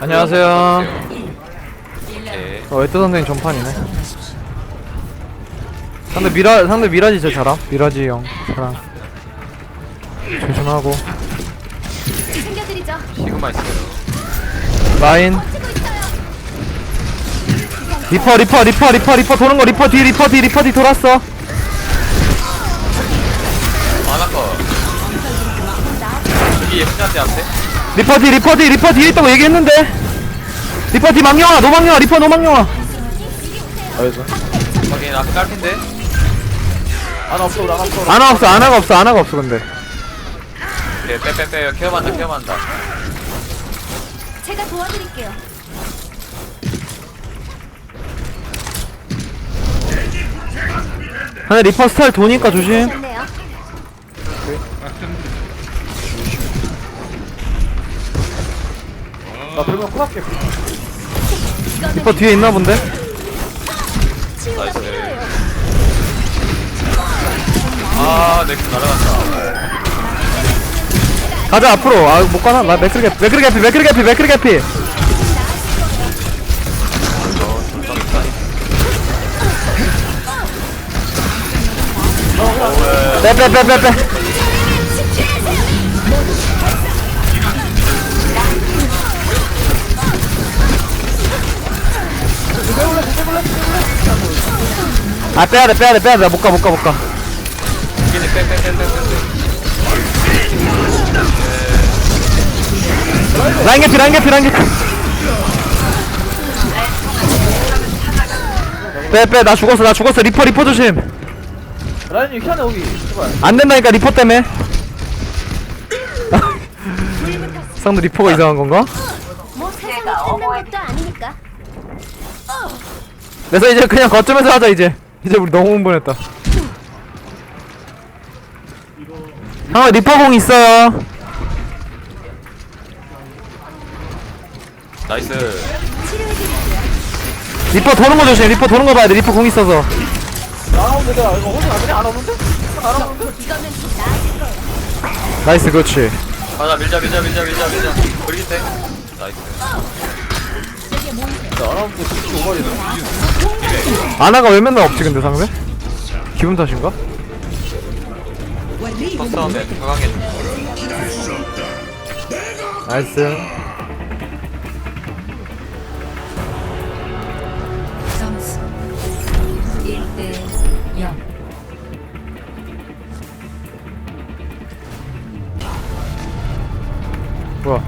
안녕하세요. 네. 어, 웨트 선생님 전판이네. 상대 미라, 상대 미라지 저 잘함. 미라지 형 잘함. 조심하고. 챙겨드리죠. 시그마 있어요. 라인. 리퍼, 리퍼, 리퍼, 리퍼, 리퍼 도는 거 리퍼 뒤, 리퍼 뒤, 리퍼 뒤 돌았어. 아나커. 여기 예쁜한테 앞에. 리퍼 뒤, 리퍼 뒤, 리퍼 뒤에 있다고 얘기했는데. 리퍼 뒤 망령아, 노망령아, 리퍼 노망령아. 거긴 앞에 깔핀데. 아나 없어 나 없어 아나 없어, 아나가 없어, 아나가 없어 근데. 네, 빼빼빼. 케어만다 케어만다. 제가 도와드릴게요. 근데 리퍼 스타일 도니까 조심. 나 그러면 코앞에 리퍼 뒤에 있나 본데. 나이스. 아, 넥스 날아갔다. 가자 앞으로. 아 못 가나? 나 맥크리 개피, 맥크리 개피, 맥크리 개피, 맥크리 개피. 어, 존성 있다. 빼, 빼, 빼, 빼, 빼. 아 빼야돼 빼야돼 빼야돼. 못가 못가 못가. 여기는 빼빼빼빼빼. 라인 개피 라인 개피 라인 개피. 빼빼. 나 죽었어 나 죽었어. 리퍼 리퍼 조심. 라인이 희한해 거기. 제발. 안 된다니까 리퍼 때문에. 상대 리퍼가 이상한 건가? 뭐 끝난 것도 아니니까. 그래서 이제 그냥 거점에서 하자 이제 이제 우리 너무 흥분했다 형 리퍼공 있어요 나이스. 리퍼 도는 거 조심 리퍼 도는 거 봐야 돼 리퍼 공 있어서 내가 이거 혼자 안 되냐 안 오는데? 나이스 그렇지 가자, 밀자, 밀자, 밀자, 밀자, 밀자. 브리기테. 나이스. 안 오는데 진짜 오버리네 아나가 왜 맨날 없지 근데 상대? 기분 탓인가? 첫 싸움에 강하게. 나이스 점수 1대 0 뭐야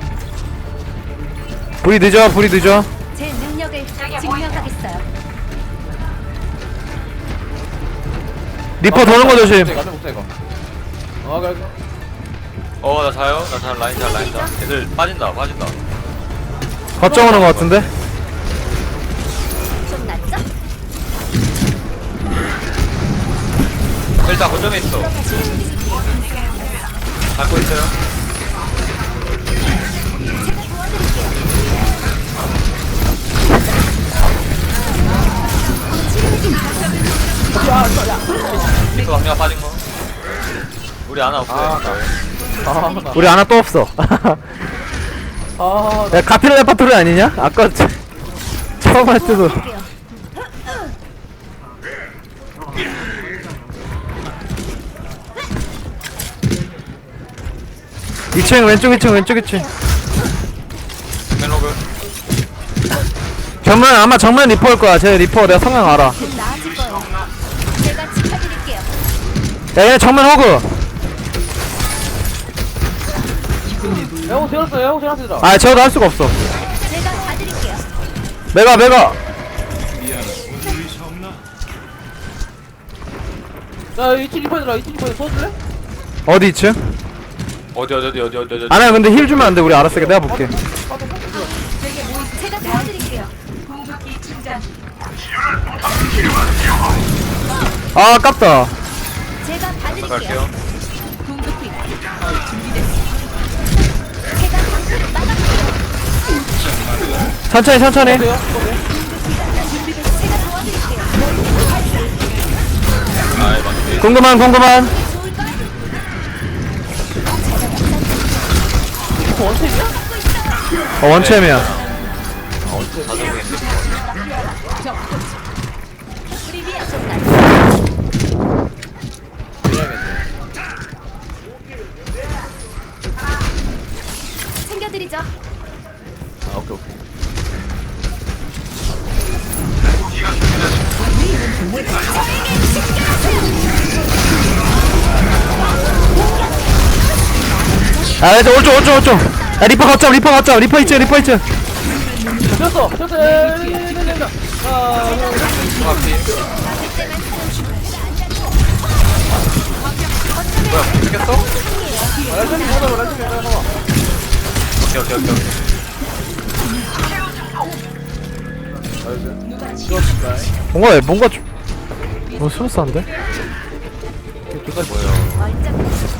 불이 늦어 불이 늦어 리퍼 도는 거 조심 가자 못해 이거 아 그래 어, 나 자요. 나 자, 라인 자, 라인 자. 애들 빠진다, 빠진다. 거점 오는 거 같은데? 좀 낫죠? 일단 거점에 있어. 갖고 있어요. 우리 아나 없어요. 아나 우리 아나 또 없어 아, 야 같은 레파토리 아니냐? 아까 저- 처음 할 때도. 2층 왼쪽 2층 왼쪽 2층 멜로그. 정면 아마 정면 리퍼일 거야 제 리퍼 내가 성향 알아 곧 나아질 거예요. 제가 지켜드릴게요. 야 얘네 정면 호그 에어 세웠어 에어 세웠어 아 저도 할 수가 없어 제가 봐드릴게요. 메가 메가 야 이치 리퍼들아 이치 리퍼 써줄래? 어디 2층? 어디, 어디, 어디, 어디, 어디, 어디. 아나 근데 힐 주면 안돼 우리 알았어 내가 볼게 제가 도와드릴게요. 아 아깝다 제가 봐드릴게요. 갈게요. 천천히 천천히 어때요? 아이. 궁금한 궁금한? 어 원챔이야. 챙겨드리죠. 아 오케이 오케이 아 이제 오른쪽 오른쪽 오른쪽. 야 리퍼 걷자 리퍼 걷자 리퍼 있지 리퍼 있지 됐어 됐어 됐다 아 정확히 뭐야 죽겠어? 랄점이 뭐다 봐봐 오케이 오케이 오케이 뭔가 뭔가 좀 어, 스무스한데? 뭐야